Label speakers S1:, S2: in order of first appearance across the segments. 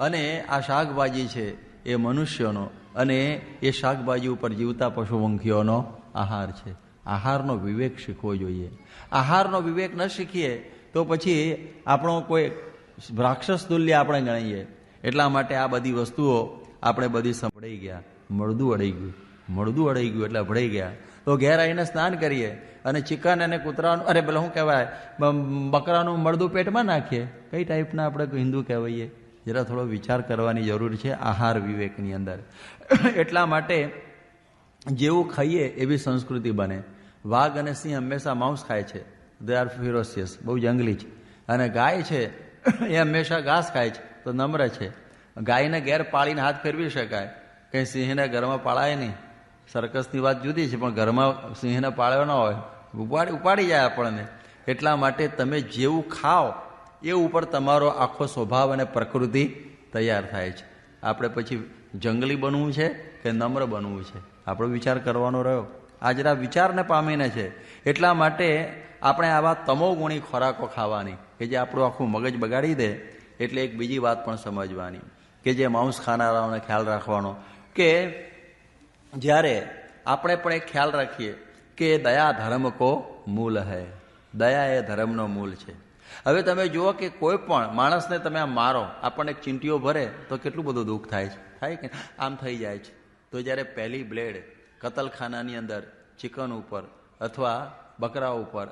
S1: અને આ શાકભાજી છે એ મનુષ્યનો અને એ શાકભાજી ઉપર જીવતા પશુપંખીઓનો આહાર છે. આહારનો વિવેક શીખવો જોઈએ. આહારનો વિવેક ન શીખીએ તો પછી આપણો કોઈ રાક્ષસ તુલ્ય આપણે ગણીએ. એટલા માટે આ બધી વસ્તુઓ આપણે બધી સંભળાઈ ગયા. મળદું અડાઈ ગયું. મળદું અડાઈ ગયું એટલે ભળાઈ ગયા. તો ઘેર આવીને સ્નાન કરીએ અને ચિકન અને કૂતરાનું, અરે પેલા શું કહેવાય બકરાનું મળદું પેટમાં નાખીએ. કઈ ટાઈપના આપણે હિન્દુ કહેવાઈએ? જરા થોડો વિચાર કરવાની જરૂર છે આહાર વિવેકની અંદર. એટલા માટે જેવું ખાઈએ એવી સંસ્કૃતિ બને. વાઘ અને સિંહ હંમેશા માંસ ખાય છે. દે આર ફિરોસિયસ બહુ જંગલી છે. અને ગાય છે, એ હંમેશા ઘાસ ખાય છે. તો નમ્ર છે. ગાયને ઘેર પાળીને હાથ ફેરવી શકાય. કંઈ સિંહને ઘરમાં પાળાય નહીં. સર્કસની વાત જુદી છે, પણ ઘરમાં સિંહને પાળ્યો ન હોય. ઉપાડી ઉપાડી જાય આપણને. એટલા માટે તમે જેવું ખાઓ એ ઉપર તમારો આખો સ્વભાવ અને પ્રકૃતિ તૈયાર થાય છે. આપણે પછી જંગલી બનવું છે કે નમ્ર બનવું છે? આપણો વિચાર કરવાનો રહ્યો. આજના વિચારને પામીને છે. એટલા માટે આપણે આવા તમોગુણી ખોરાકો ખાવાની, કે જે આપણું આખું મગજ બગાડી દે, એટલે એક બીજી વાત પણ સમજવાની, કે જે માંસ ખાનારાઓને ખ્યાલ રાખવાનો, કે જ્યારે આપણે પણ એક ખ્યાલ રાખીએ કે દયા ધર્મ કો મૂલ હૈ. દયા એ ધર્મનો મૂળ છે. હવે તમે જુઓ કે કોઈ પણ માણસને તમે આમ મારો, આપણને એક ચીંટીઓ ભરે તો કેટલું બધું દુઃખ થાય છે. થાય કે આમ થઈ જાય છે. તો જ્યારે પહેલી બ્લેડ કતલખાનાની અંદર ચિકન ઉપર અથવા બકરા ઉપર,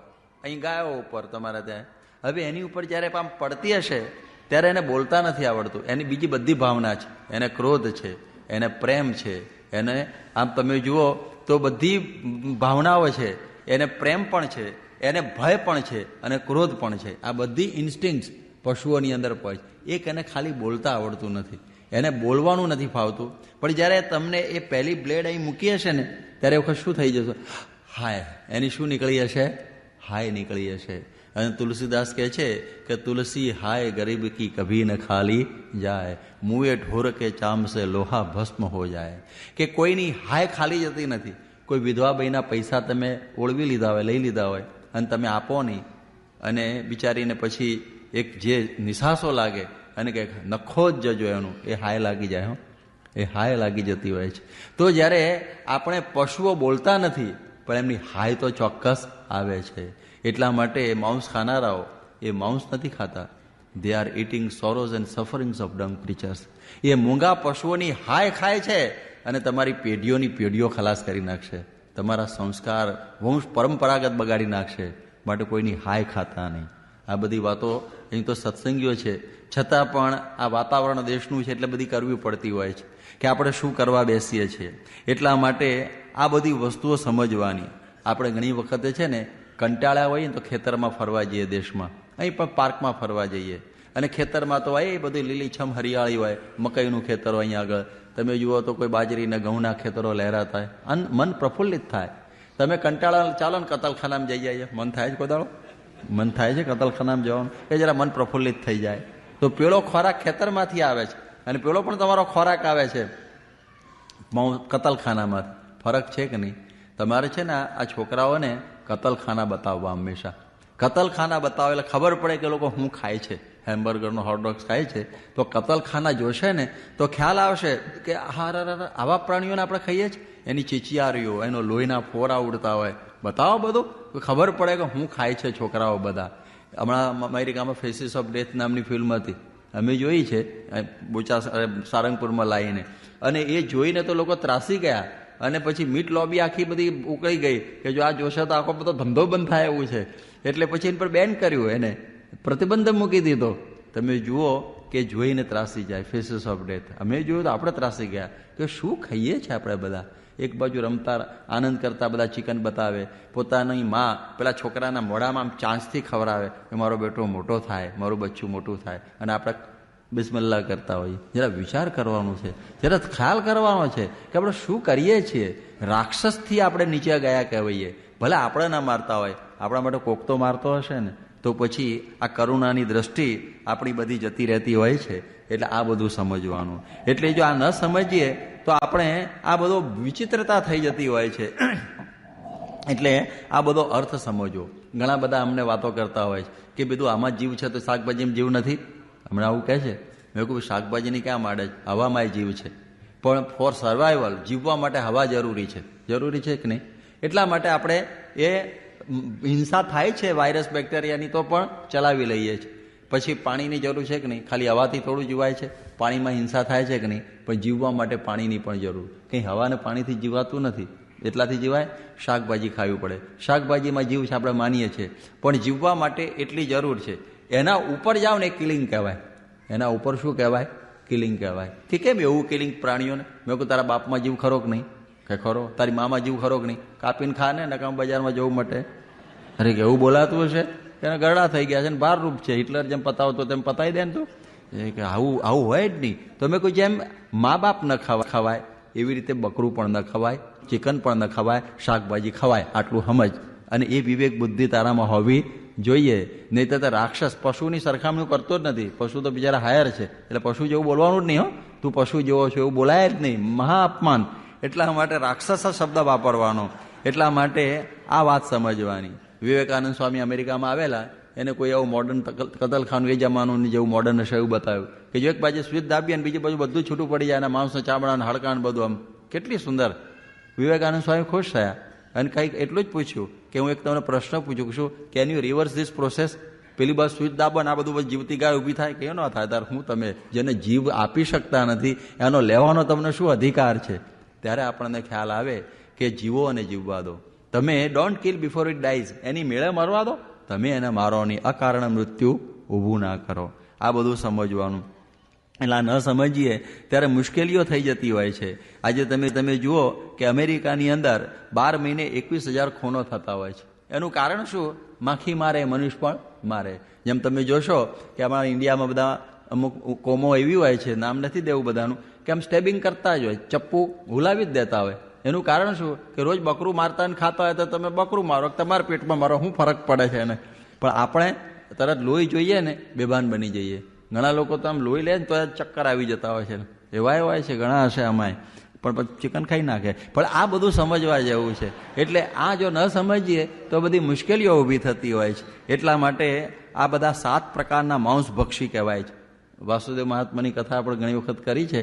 S1: અહીં ગાયો ઉપર તમારા ત્યાં, હવે એની ઉપર જ્યારે આમ પડતી હશે, ત્યારે એને બોલતા નથી આવડતું. એની બીજી બધી ભાવના છે. એને ક્રોધ છે, એને પ્રેમ છે, એને, આમ તમે જુઓ તો બધી ભાવનાઓ છે. એને પ્રેમ પણ છે. એને ભય પણ છે અને ક્રોધ પણ છે. આ બધી ઇન્સ્ટિંક્ટ પશુઓની અંદર હોય એક એને ખાલી બોલતા આવડતું નથી. એને બોલવાનું નથી ફાવતું. પણ જ્યારે તમને એ પહેલી બ્લેડ અહીં મૂકી હશે ને, ત્યારે વખત શું થઈ જશે? હાય, એની શું નીકળી હશે? હાય નીકળી હશે. અને તુલસીદાસ કહે છે કે, તુલસી, હાય ગરીબ કી કભી ન ખાલી જાય. મુએ ઢોર કે ચામસે લોહા ભસ્મ હો જાય. કે કોઈની હાય ખાલી જતી નથી. કોઈ વિધવા બહેના પૈસા તમે ઓળવી લીધા હોય, લઈ લીધા હોય અને તમે આપો નહીં. અને બિચારીને પછી એક જે નિશાસો લાગે, અને કે નખો જ જજો એનું. એ હાય લાગી જાય, હો. એ હાય લાગી જતી હોય છે. તો જ્યારે આપણે પશુઓ બોલતા નથી, પણ એમની હાય તો ચોક્કસ આવે છે. એટલા માટે માઉસ ખાનારાઓ, એ માઉસ નથી ખાતા. They are eating sorrows and sufferings of dumb creatures એ મૂંગા પશુઓની હાય ખાય છે, અને તમારી પેઢીઓની પેઢીઓ ખલાસ કરી નાખશે. તમારા સંસ્કાર વંશ પરંપરાગત બગાડી નાખશે, માટે કોઈની હાય ખાતા નહીં. આ બધી વાતો અહીં તો સત્સંગીઓ છે. છતાં પણ આ વાતાવરણ દેશનું છે એટલે બધી કરવી પડતી હોય છે કે આપણે શું કરવા બેસીએ છીએ. એટલા માટે આ બધી વસ્તુઓ સમજવાની. આપણે ઘણી વખતે છે ને કંટાળ્યા હોઈએ તો ખેતરમાં ફરવા જઈએ દેશમાં. અહીં પણ પાર્કમાં ફરવા જઈએ. અને ખેતરમાં તો હોય એ બધી લીલીછમ હરિયાળી હોય, મકાઈનું ખેતર હોય અહીં આગળ. તમે જુઓ તો કોઈ બાજરીના ઘઉંના ખેતરો લહેરાતા અન મન પ્રફુલ્લિત થાય. તમે કંટાળા ચાલો ને કતલખાનામાં જઈ જઈએ મન થાય છે કોદાળો? મન થાય છે કતલખાનામાં જવાનું? કે જરા મન પ્રફુલ્લિત થઈ જાય. તો પેલો ખોરાક ખેતરમાંથી આવે છે. અને પેલો પણ તમારો ખોરાક આવે છે. કતલખાનામાં ફરક છે કે નહીં? તમારે છે ને આ છોકરાઓને કતલખાના બતાવવા હંમેશા. કતલખાના બતાવે એટલે ખબર પડે કે લોકો હું ખાય છે. હેમ્બર્ગરનો હોટડોગ્સ ખાય છે, તો કતલખાના જોશે ને, તો ખ્યાલ આવશે કે હાર આવા પ્રાણીઓને આપણે ખાઈએ જ? એની ચીચિયારીઓ, એનો લોહીના ફોરા ઉડતા હોય. બતાવો બધું ખબર પડે કે શું ખાય છે છોકરાઓ બધા. હમણાં અમેરિકામાં ફેસીસ ઓફ ડેથ નામની ફિલ્મ હતી. અમે જોઈ છે બોચા સારંગપુરમાં લાવીને અને એ જોઈને તો લોકો ત્રાસી ગયા. અને પછી મીટ લોબી આખી બધી ઉકળી ગઈ કે જો આ જોશે તો આખો બધો ધંધો બંધ થાય એવું છે. એટલે પછી એની પર બેન કર્યું એને. પ્રતિબંધ મૂકી દીધો. તમે જુઓ કે જોઈને ત્રાસી જાય ફેસીસ ઓફ ડેથ અમે જોયું તો આપણે ત્રાસી ગયા કે શું ખાઈએ છીએ આપણે બધા? એક બાજુ રમતા, આનંદ કરતા બધા ચિકન બતાવે. પોતાની માં પેલા છોકરાના મોઢામાં આમ ચાંચથી ખવડાવે કે મારો બેટો મોટો થાય, મારું બચ્ચું મોટું થાય. અને આપણે બિસ્મલ્લા કરતા હોઈએ. જરા વિચાર કરવાનો છે. જરા ખ્યાલ કરવાનો છે કે આપણે શું કરીએ છીએ. રાક્ષસથી આપણે નીચે ગયા કહેવાઈએ. ભલે આપણે ના મારતા હોય, આપણા માટે કોક તો મારતો હશે ને. તો પછી આ કરુણાની દ્રષ્ટિ આપણી બધી જતી રહેતી હોય છે, એટલે આ બધું સમજવાનું. એટલે જો આ ન સમજીએ, તો આપણે આ બધો વિચિત્રતા થઈ જતી હોય છે. એટલે આ બધો અર્થ સમજવો. ઘણા બધા અમને વાતો કરતા હોય છે કે બધું આમાં જીવ છે તો શાકભાજીમાં જીવ નથી? હમણાં આવું કહે છે. મેં કહ્યું શાકભાજીની ક્યાં માંડે છે? હવામાં જીવ છે. પણ ફોર સર્વાઈવલ જીવવા માટે હવા જરૂરી છે. જરૂરી છે કે નહીં? એટલા માટે આપણે એ હિંસા થાય છે વાયરસ, બેક્ટેરિયાની તો પણ ચલાવી લઈએ છીએ પછી પાણીની જરૂર છે કે નહીં? ખાલી હવાથી થોડું જીવાય છે? પાણીમાં હિંસા થાય છે કે નહીં? પણ જીવવા માટે પાણીની પણ જરૂર. કંઈ હવાને પાણીથી જીવાતું નથી. એટલાથી જીવાય? શાકભાજી ખાવી પડે. શાકભાજીમાં જીવ છે આપણે માનીએ છીએ. પણ જીવવા માટે એટલી જરૂર છે. એના ઉપર જાઓ ને કિલિંગ કહેવાય. એના ઉપર શું કહેવાય? કિલિંગ કહેવાય. કે કેમ એવું કિલિંગ પ્રાણીઓને? મેં કહું તારા બાપમાં જીવ ખરો કે નહીં? કે ખરો? તારી મામા જીવ ખરો કે નહીં? કાપીને ખા ને નકામ બજારમાં જવું માટે. અરે કે એવું બોલાતું હશે? એના ગરડા થઈ ગયા છે ને ભારરૂપ છે. હિટલર જેમ પતાવતો તેમ પતાવી દે ને તું. એ કે આવું આવું હોય જ નહીં. તો મેં કોઈ જેમ મા બાપ ન ખાવા, ખવાય, એવી રીતે બકરું પણ ન ખવાય, ચિકન પણ ન ખવાય, શાકભાજી ખવાય, આટલું સમજ. અને એ વિવેક બુદ્ધિ તારામાં હોવી જોઈએ. નહીં તે રાક્ષસ પશુની સરખામણી કરતો જ નથી. પશુ તો બિચારા હાયર છે. એટલે પશુ જેવું બોલવાનું જ નહીં હો. તું પશુ જેવો છો એવું બોલાય જ નહીં. મહા અપમાન એટલા માટે રાક્ષસ શબ્દ વાપરવાનો. એટલા માટે આ વાત સમજવાની. વિવેકાનંદ સ્વામી અમેરિકામાં આવેલા, એને કોઈ એવું મોડર્ન કતલખાનું, એ જમાનું જેવું મોડર્ન હશે એવું બતાવ્યું. કે જો એક બાજુ સ્વિચ દાબી અને બીજી બાજુ બધું છૂટું પડી જાય અને માણસના ચામડા હડકાણ બધું આમ કેટલી સુંદર. વિવેકાનંદ સ્વામી ખુશ થયા અને કંઈક એટલું જ પૂછ્યું કે હું એક તમને પ્રશ્ન પૂછું છું can you reverse this process પેલી બાજુ સ્વિચ દાબો આ બધું પછી જીવતી ગાય ઊભી થાય. કે ન થાય. તાર હું તમે જેને જીવ આપી શકતા નથી, એનો લેવાનો તમને શું અધિકાર છે? ત્યારે આપણને ખ્યાલ આવે કે જીવો અને જીવવા દો. તમે don't kill before it dies એની મેળે મરવા દો. તમે એને મારો અકારણ મૃત્યુ ઊભું ના કરો. આ બધું સમજવાનું. એટલે આ ન સમજીએ ત્યારે મુશ્કેલીઓ થઈ જતી હોય છે. આજે તમે તમે જુઓ કે અમેરિકાની અંદર બાર મહિને એકવીસ હજાર ખૂનો થતા હોય છે. એનું કારણ શું? માખી મારે, મનુષ્ય પણ મારે. જેમ તમે જોશો કે અમારા ઇન્ડિયામાં બધા અમુક કોમો એવી હોય છે, નામ નથી દેવું બધાનું કે આમ સ્ટેબિંગ કરતા જ હોય, ચપ્પુ હુલાવી જ દેતા હોય. એનું કારણ શું? કે રોજ બકરું મારતા ને ખાતા હોય તો તમે બકરું મારો, તમારા પેટમાં મારો શું ફરક પડે છે એને? પણ આપણે તરત લોહી જોઈએ ને, બેભાન બની જઈએ. ઘણા લોકો તો આમ લોહી લે ને તો ચક્કર આવી જતા હોય છે. એવા એવા છે, ઘણા હશે અમાય પણ પછી ચિકન ખાઈ નાખે. પણ આ બધું સમજવા જેવું છે. એટલે આ જો ન સમજીએ, તો બધી મુશ્કેલીઓ ઊભી થતી હોય છે. એટલા માટે આ બધા સાત પ્રકારના માંસ ભક્ષી કહેવાય છે. વાસુદેવ મહાત્માની કથા આપણે ઘણી વખત કરી છે.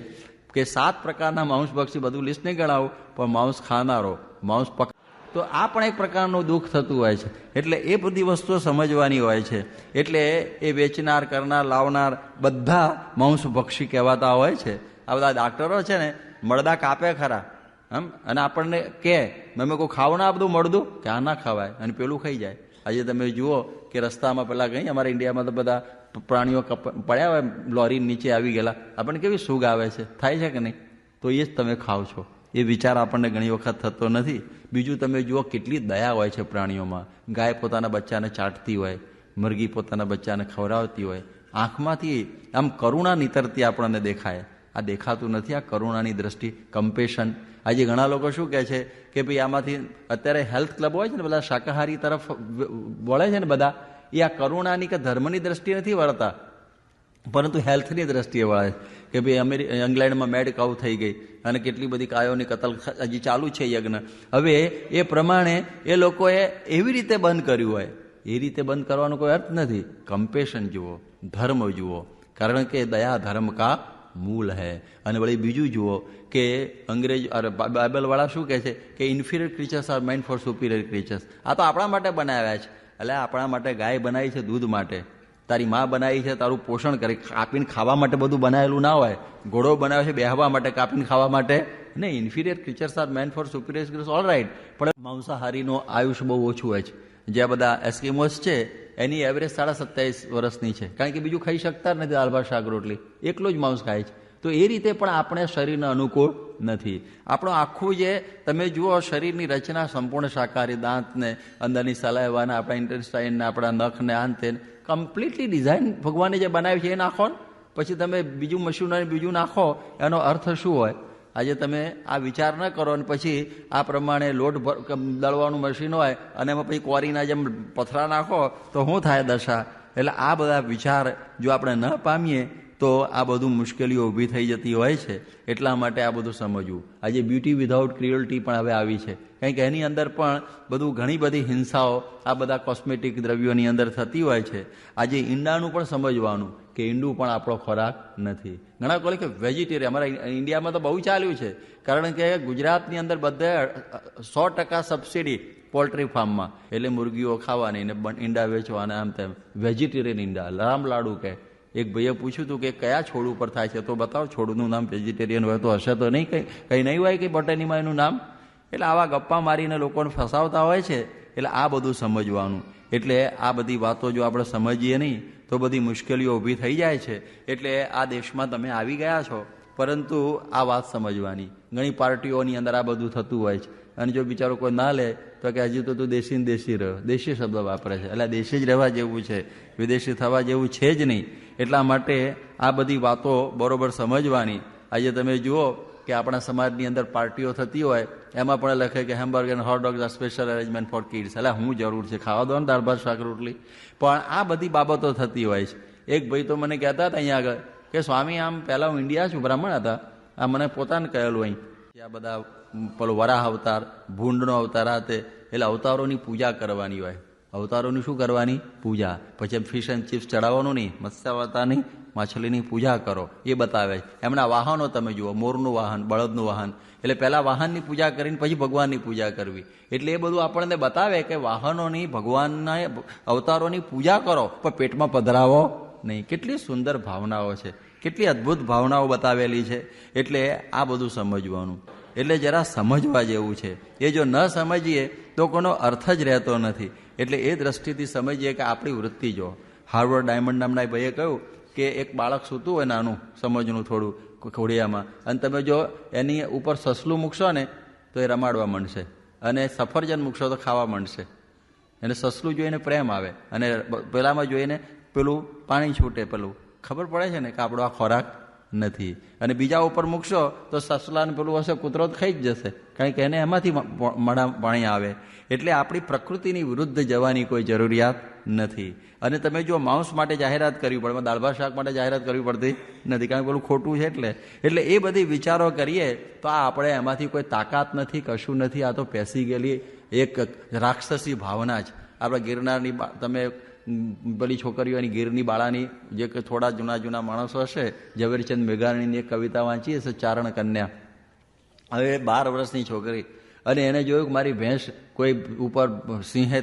S1: કે સાત પ્રકારના માંસ ભક્ષી બધું લિસ્ટ નહીં ગણાવું, પણ માંસ ખાનારો, માંસ પક તો આ પણ એક પ્રકારનું દુઃખ થતું હોય છે. એટલે એ બધી વસ્તુઓ સમજવાની હોય છે. એટલે એ વેચનાર, કરનાર, લાવનાર બધા માંસ ભક્ષી કહેવાતા હોય છે. આ બધા ડાક્ટરો છે ને, મળદા કાપે ખરા. હમ? અને આપણને કે તમે કોઈ ખાવ ના બધું મળદું? કે, આ ના ખવાય. અને પેલું ખાઈ જાય. આજે તમે જુઓ કે રસ્તામાં પેલા ગઈ, અમારા ઇન્ડિયામાં તો બધા પ્રાણીઓ પડ્યા હોય, લોરી નીચે આવી ગયેલા, આપણને કેવી સુગ આવે છે? થાય છે કે નહીં? તો એ જ તમે ખાવ છો. એ વિચાર આપણને ઘણી વખત થતો નથી. બીજું તમે જુઓ, કેટલી દયા હોય છે પ્રાણીઓમાં. ગાય પોતાના બચ્ચાને ચાટતી હોય મરઘી પોતાના બચ્ચાને ખવડાવતી હોય. આંખમાંથી આમ કરુણા નીતરતી આપણને દેખાય. આ દેખાતું નથી, આ કરુણાની દ્રષ્ટિ કમ્પેશન આજે ઘણા લોકો શું કહે છે કે ભાઈ આમાંથી અત્યારે હેલ્થ ક્લબ હોય છે ને, બધા શાકાહારી તરફ વળે છે ને બધા એ આ કરુણાની કે ધર્મની દ્રષ્ટિએ નથી વળતા. પરંતુ હેલ્થની દ્રષ્ટિએ વળે કે ભાઈ અમેરિ, ઇંગ્લેન્ડમાં મેડ કાઉ થઈ ગઈ અને કેટલી બધી કાયોની કતલ હજી ચાલુ છે યજ્ઞ. હવે એ પ્રમાણે એ લોકોએ એવી રીતે બંધ કર્યું હોય. એ રીતે બંધ કરવાનો કોઈ અર્થ નથી. કમ્પેશન જુઓ, ધર્મ જુઓ. કારણ કે દયા ધર્મ કા મૂલ હૈ. અને વળી બીજું જુઓ કે અંગ્રેજ, અરે બાઇબલવાળા શું કહે છે કે inferior creatures are mind for superior creatures આ તો આપણા માટે બનાવ્યા છે. એટલે આપણા માટે ગાય બનાવી છે દૂધ માટે. તારી માં બનાવી છે, તારું પોષણ કરે. કાપીને ખાવા માટે બધું બનાવેલું ના હોય. ઘોડો બનાવે છે, બેહવા માટે, કાપીને ખાવા માટે. નહીં inferior creatures are meant for superior creatures all right પણ માંસાહારીનો આયુષ્ય બહુ ઓછું હોય છે. જે બધા એસ્કિમોસ છે, એની એવરેજ સાડા સત્યાવીસ વર્ષની છે. કારણ કે બીજું ખાઈ શકતા નથી દાળ શાક, રોટલી. એકલો જ માંસ ખાય છે. તો એ રીતે પણ આપણે શરીરને અનુકૂળ નથી. આપણું આખું જે, તમે જુઓ, શરીરની રચના સંપૂર્ણ શાકાહારી દાંતને, અંદરની સલાઈવાના, આપણા ઇન્ટેસ્ટાઇનને આપણા નખને આંતે કમ્પ્લીટલી ડિઝાઇન ભગવાને જે બનાવી છે એ નાખો ને. પછી તમે બીજું મશીનરી બીજું નાખો, એનો અર્થ શું હોય? આજે તમે આ વિચાર ન કરો અને પછી આ પ્રમાણે લોટ દળવાનું મશીન હોય અને એમાં પછી કોરીના જેમ પથરા નાખો, તો શું થાય દશા? એટલે આ બધા વિચાર જો આપણે ન પામીએ તો આ બધું મુશ્કેલીઓ ઊભી થઈ જતી હોય છે. એટલા માટે આ બધું સમજવું. આજે બ્યુટી વિધાઉટ ક્રિયોલિટી પણ હવે આવી છે. કારણ કે એની અંદર પણ બધું ઘણી બધી હિંસાઓ આ બધા કોસ્મેટિક દ્રવ્યોની અંદર થતી હોય છે. આજે ઈંડાનું પણ સમજવાનું કે ઈંડું પણ આપણો ખોરાક નથી. ઘણા કહે કે વેજીટેરિયન અમારા ઇન્ડિયામાં તો બહુ ચાલ્યું છે. કારણ કે ગુજરાતની અંદર બધે સો ટકા સબસિડી પોલ્ટ્રી ફાર્મમાં એટલે મુરગીઓ ખાવાની ને ઈંડા વેચવાના આમ તેમ. વેજીટેરિયન ઈંડા રામ લાડુ કે એક ભાઈએ પૂછ્યું હતું કે કયા છોડ ઉપર થાય છે? તો બતાવો, છોડનું નામ વેજીટેરિયન હોય તો હશે તો નહીં, કંઈ કંઈ નહીં હોય કે બટનીમાં એનું નામ? એટલે આવા ગપ્પા મારીને લોકોને ફસાવતા હોય છે, એટલે આ બધું સમજવાનું. એટલે આ બધી વાતો જો આપણે સમજીએ નહીં, તો બધી મુશ્કેલીઓ ઊભી થઈ જાય છે. એટલે આ દેશમાં તમે આવી ગયા છો, પરંતુ આ વાત સમજવાની. ઘણી પાર્ટીઓની અંદર આ બધું થતું હોય છે. અને જો બિચારો કોઈ ના લે, તો કે હજી તો તું દેશી ને દેશી રહ્યો. દેશી શબ્દ વાપરે છે. એટલે દેશી જ રહેવા જેવું છે. વિદેશી થવા જેવું છે જ નહીં. એટલા માટે આ બધી વાતો બરોબર સમજવાની. આજે તમે જુઓ કે આપણા સમાજની અંદર પાર્ટીઓ થતી હોય, એમાં પણ લખે કે hamburger and hot dogs are special arrangement for kids એટલે હું જરૂર છે. ખાવા દો ને દાળ ભાત, શાક, રોટલી. પણ આ બધી બાબતો થતી હોય છે. એક ભાઈ તો મને કહેતા હતા અહીંયા આગળ કે, સ્વામી, આમ પહેલાં હું ઇન્ડિયા છું, બ્રાહ્મણ હતા. આ મને પોતાને કહેલું અહીં. આ બધા પેલો વરાહ અવતાર, ભૂંડનો અવતાર આ તે. એટલે અવતારોની પૂજા કરવાની હોય. અવતારોની શું કરવાની? પૂજા. પછી એમ ફિશ એન્ડ ચિપ્સ ચડાવવાનું નહીં મત્સ્યાવતારની માછલીની પૂજા કરો. એ બતાવે છે. એમના વાહનો તમે જુઓ, મોરનું વાહન, બળદનું વાહન. એટલે પહેલાં વાહનની પૂજા કરીને પછી ભગવાનની પૂજા કરવી. એટલે એ બધું આપણને બતાવે કે વાહનોની, ભગવાનના અવતારોની પૂજા કરો, પણ પેટમાં પધરાવો નહીં. કેટલી સુંદર ભાવનાઓ છે. કેટલી અદ્ભુત ભાવનાઓ બતાવેલી છે. એટલે આ બધું સમજવાનું. એટલે જરા સમજવા જેવું છે. એ જો ન સમજીએ, તો કોનો અર્થ જ રહેતો નથી. એટલે એ દ્રષ્ટિથી સમજીએ કે આપણી વૃત્તિ જો. હાર્વર્ડ ડાયમંડ નામના ભાઈએ કહ્યું કે એક બાળક સૂતું હોય નાનું, સમજનું થોડું ખોડિયામાં. અને તમે જો એની ઉપર સસલું મૂકશો ને, તો એ રમાડવા માંડશે. અને સફરજન મૂકશો તો ખાવા માંડશે. એને સસલું જોઈને પ્રેમ આવે. અને પેલામાં જોઈને પેલું પાણી છૂટે પેલું. ખબર પડે છે ને કે આપણો આ ખોરાક નથી. અને બીજા ઉપર મૂકશો તો સસલાને પેલું હશે, કૂતરો ખાઈ જ જશે. કારણ કે એને એમાંથી મણા, પાણી આવે. એટલે આપણી પ્રકૃતિની વિરુદ્ધ જવાની કોઈ જરૂરિયાત નથી. અને તમે જો માંસ માટે જાહેરાત કરવી પડે દાળ ભાત શાક માટે જાહેરાત કરવી પડતી નથી. કારણ કે પેલું ખોટું છે એટલે. એટલે એ બધી વિચારો કરીએ તો આ આપણે એમાંથી કોઈ તાકાત નથી, કશું નથી. આ તો પેસી ગયેલી એક રાક્ષસી ભાવના જ. આપણે ગિરનારની તમે પેલી છોકરીઓની ગીરની બાળાની જે કે થોડા જૂના જૂના માણસો હશે, ઝવેરચંદ મેઘાણીની એક કવિતા વાંચી હશે, ચારણ કન્યા. હવે બાર વર્ષની છોકરી. અને એને જોયું કે મારી ભેંસ કોઈ ઉપર સિંહે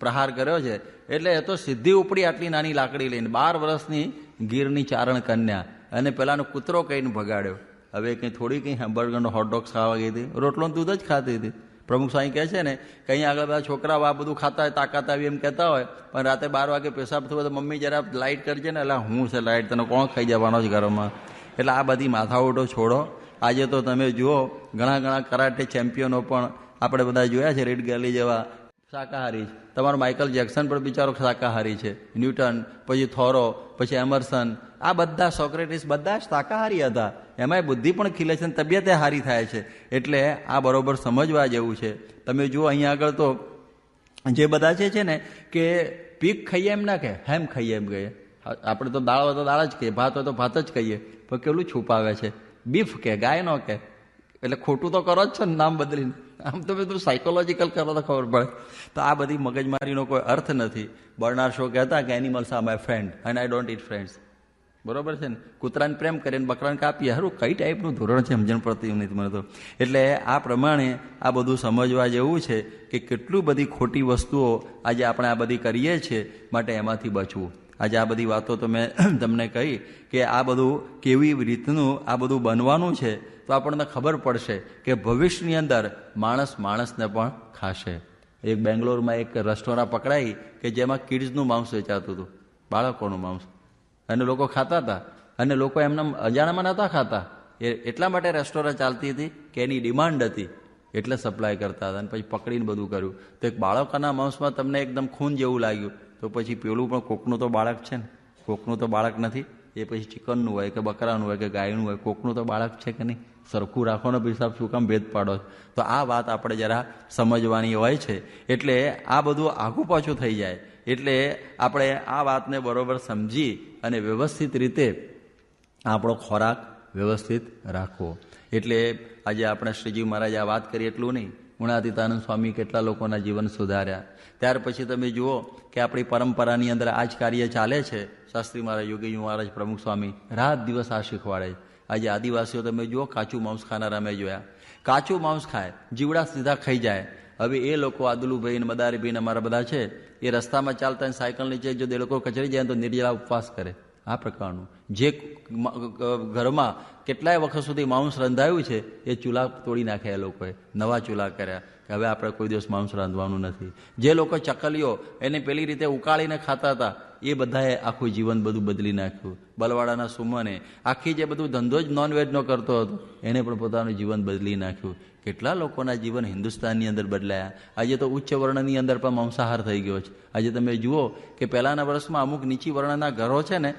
S1: પ્રહાર કર્યો છે, એટલે એ તો સીધી ઉપડી આટલી નાની લાકડી લઈને બાર વર્ષની ગીરની ચારણ કન્યા. અને પેલાનો કૂતરો કહીને ભગાડ્યો. હવે કંઈ થોડી કંઈ હેમ્બર્ગરનો હોટડોગ્સ ખાવા ગઈ હતી. રોટલો દૂધ જ ખાતી હતી. પ્રમુખ સ્વામી કહે છે ને કે અહીંયા આગળ બધા છોકરાઓ આ બધું ખાતા હોય, તાકાત આવી એમ કહેતા હોય, પણ રાતે બાર વાગે પેશાબ થયો તો મમ્મી જરા લાઇટ કરજે ને. એટલે હું છે લાઇટ તને કોણ ખાઈ જવાનો છે ઘરમાં? એટલે આ બધી માથાઓટો છોડો. આજે તો તમે જુઓ, ઘણા ઘણા કરાટે ચેમ્પિયનો પણ આપણે બધા જોયા છે, રેડ ગેલી જેવા. શાકાહારી તમારો માઇકલ જેક્સન પણ બિચારો શાકાહારી છે. ન્યૂટન, પછી થોરો, પછી એમરસન. આ બધા સોક્રેટિસ બધા જ શાકાહારી હતા. એમાંય બુદ્ધિ પણ ખીલે છે અને તબિયતે હારી થાય છે. એટલે આ બરોબર સમજવા જેવું છે. તમે જુઓ અહીંયા આગળ તો જે બધા છે છે ને કે પીક ખાઈએ એમ ના કે હેમ ખાઈએ એમ કહીએ આપણે તો દાળ હોય તો દાળ જ કહીએ, ભાત હોય તો ભાત જ કહીએ. પણ કેટલું છુપાવે છે. બીફ કે ગાય નો કે એટલે ખોટું તો કરો જ છો ને નામ બદલીને. આમ તો બધું સાયકોલોજીકલ કરો તો ખબર પડે. તો આ બધી મગજમારીનો કોઈ અર્થ નથી. બર્નાર શો કહેતા કે animals are my friend and I don't eat friends બરોબર છે ને? કૂતરાને પ્રેમ કરીને બકરાને કાપીએ. હારું, કઈ ટાઈપનું ધોરણ છે? સમજણ પડતી નથી મને તો. એટલે આ પ્રમાણે આ બધું સમજવા જેવું છે કે કેટલું બધી ખોટી વસ્તુઓ આજે આપણે આ બધી કરીએ છીએ માટે એમાંથી બચવું. આજે આ બધી વાતો તો મેં તમને કહી કે આ બધું કેવી રીતનું આ બધું બનવાનું છે તો આપણને ખબર પડશે કે ભવિષ્યની અંદર માણસ માણસને પણ ખાશે. એક બેંગ્લોરમાં એક રેસ્ટોરાં પકડાઈ કે જેમાં કિડ્સનું માંસ વેચાતું હતું. બાળકોનું માંસ. અને લોકો ખાતા હતા. અને લોકો એમના અજાણામાં નહોતા ખાતા. એ એટલા માટે રેસ્ટોરન્ટ ચાલતી હતી કે એની ડિમાન્ડ હતી. એટલે સપ્લાય કરતા હતા અને પછી પકડીને બધું કર્યું. તો એક બાળકોના માંસમાં તમને એકદમ ખૂન જેવું લાગ્યું. તો પછી પેલું પણ કોકનું તો બાળક છે ને? કોકનું તો બાળક નથી. એ પછી ચિકનનું હોય કે બકરાનું હોય કે ગાયનું હોય, કોકનું તો બાળક છે કે નહીં? સરખું રાખવાનો હિસાબ શું કામ ભેદ પાડો તો આ વાત આપણે જરા સમજવાની હોય છે. એટલે આ બધું આઘું પાછું થઈ જાય. એટલે આપણે આ વાતને બરોબર સમજી અને વ્યવસ્થિત રીતે આપણો ખોરાક વ્યવસ્થિત રાખવો. એટલે આજે આપણે શ્રીજી મહારાજ આ વાત કરી એટલું નહીં. ગુણાતીતાનંદ સ્વામી કેટલા લોકોના જીવન સુધાર્યા. ત્યાર પછી તમે જુઓ કે આપણી પરંપરાની અંદર આ જ કાર્ય ચાલે છે. શાસ્ત્રી મહારાજ યોગી મહારાજ, પ્રમુખ સ્વામી રાત દિવસ આ શીખવાડે આજે આદિવાસીઓ તમે જુઓ, કાચું માંસ ખાનારા મેં જોયા. કાચું માંસ ખાય, જીવડા સીધા ખાઈ જાય. હવે એ લોકો આદુલુભાઈ ને મદારીભાઈ ને અમારા બધા છે, એ રસ્તામાં ચાલતા સાયકલ નીચે જો એ લોકો કચરી જાય તો નિર્જલા ઉપવાસ કરે. આ પ્રકારનું. જે ઘરમાં કેટલાય વખત સુધી માંસ રંધાયું છે, એ ચૂલા તોડી નાખ્યા એ લોકોએ. નવા ચૂલા કર્યા કે હવે આપણે કોઈ દિવસ માંસ રાંધવાનું નથી. જે લોકો ચકલીઓ એને પેલી રીતે ઉકાળીને ખાતા હતા એ બધાએ આખું જીવન બધું બદલી નાખ્યું. બલવાડાના સુમને આખી જે બધું ધંધો જ નોનવેજનો કરતો હતો, એને પણ પોતાનું જીવન બદલી નાખ્યું. કેટલા લોકોના જીવન હિન્દુસ્તાનની અંદર બદલાયા. આજે તો ઉચ્ચ વર્ણની અંદર પણ માંસાહાર થઈ ગયો છે. આજે તમે જુઓ કે પહેલાના વર્ષમાં અમુક નીચી વર્ણના ઘરો છે ને,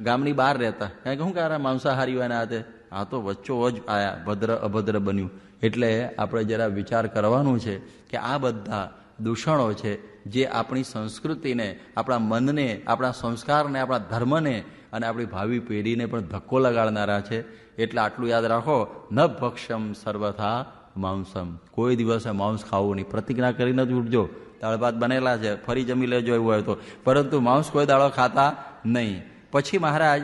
S1: ગામની બહાર રહેતા. કારણ કે શું કારણ માંસાહારીઓ એના હાથે? આ તો વચ્ચો જ આયા, ભદ્ર અભદ્ર બન્યું. એટલે આપણે જરા વિચાર કરવાનું છે કે આ બધા દૂષણો છે જે આપણી સંસ્કૃતિને, આપણા મનને, આપણા સંસ્કારને, આપણા ધર્મને અને આપણી ભાવિ પેઢીને પણ ધક્કો લગાડનારા છે. એટલે આટલું યાદ રાખો, ન ભક્ષમ સર્વથા માંસમ. કોઈ દિવસે માંસ ખાવું નહીં. પ્રતિજ્ઞા કરીને જ ઉઠજો. દાળ ભાત બનેલા છે. ફરી જમી લેજો એવું હોય તો. પરંતુ માંસ કોઈ દાળો ખાતા નહીં. પછી મહારાજ